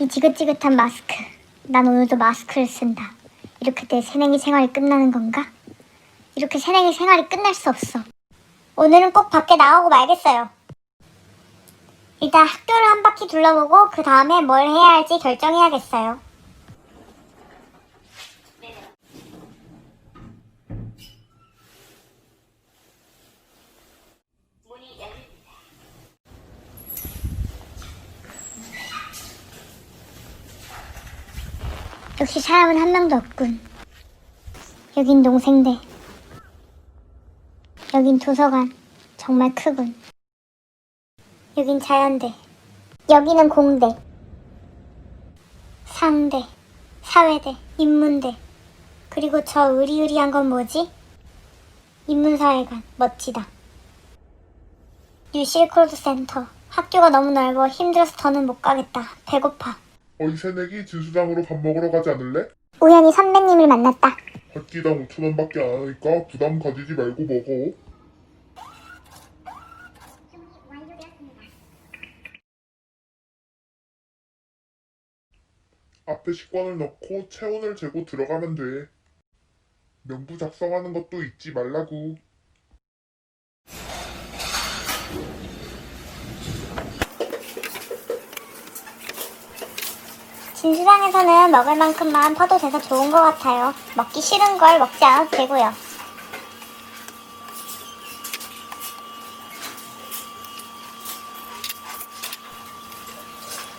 이 지긋지긋한 마스크. 난 오늘도 마스크를 쓴다. 이렇게 내 새내기 생활이 끝나는 건가? 이렇게 새내기 생활이 끝날 수 없어. 오늘은 꼭 밖에 나가고 말겠어요. 일단 학교를 한 바퀴 둘러보고 그 다음에 뭘 해야 할지 결정해야겠어요. 역시 사람은 한 명도 없군. 여긴 농생대. 여긴 도서관. 정말 크군. 여긴 자연대. 여기는 공대. 상대. 사회대. 인문대. 그리고 저 으리으리한 건 뭐지? 인문사회관. 멋지다. 뉴 실크로드 센터. 학교가 너무 넓어 힘들어서 더는 못 가겠다. 배고파. 어이 새내기 진수장으로 밥 먹으러 가지 않을래? 우연히 선배님을 만났다. 한 끼당 5천원밖에 안 하니까 부담 가지지 말고 먹어. 앞에 식권을 넣고 체온을 재고 들어가면 돼. 명부 작성하는 것도 잊지 말라고. 진수장에서는 먹을 만큼만 퍼도 돼서 좋은 것 같아요. 먹기 싫은 걸 먹지 않아도 되고요.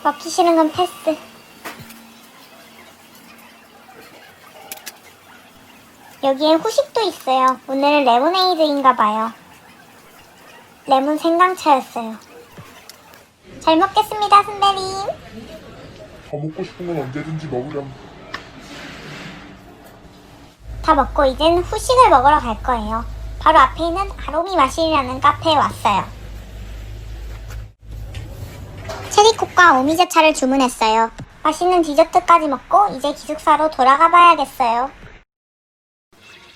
먹기 싫은 건 패스. 여기엔 후식도 있어요. 오늘은 레모네이드인가 봐요. 레몬 생강차였어요. 잘 먹겠습니다, 선배님. 더 먹고 싶은 건 언제든지 먹으렴. 다 먹고 이젠 후식을 먹으러 갈 거예요. 바로 앞에 있는 아로미 마실이라는 카페에 왔어요. 체리콕과 오미자차를 주문했어요. 맛있는 디저트까지 먹고 이제 기숙사로 돌아가 봐야겠어요.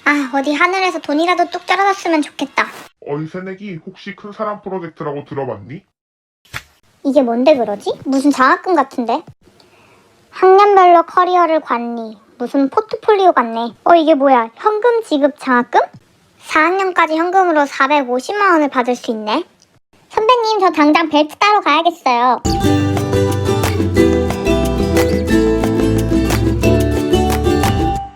아, 어디 하늘에서 돈이라도 뚝 떨어졌으면 좋겠다. 어이 새내기 혹시 큰 사람 프로젝트라고 들어봤니? 이게 뭔데 그러지? 무슨 장학금 같은데? 학년별로 커리어를 관리. 무슨 포트폴리오 같네. 어, 이게 뭐야? 현금 지급 장학금? 4학년까지 현금으로 450만 원을 받을 수 있네. 선배님, 저 당장 벨트 따러 가야겠어요.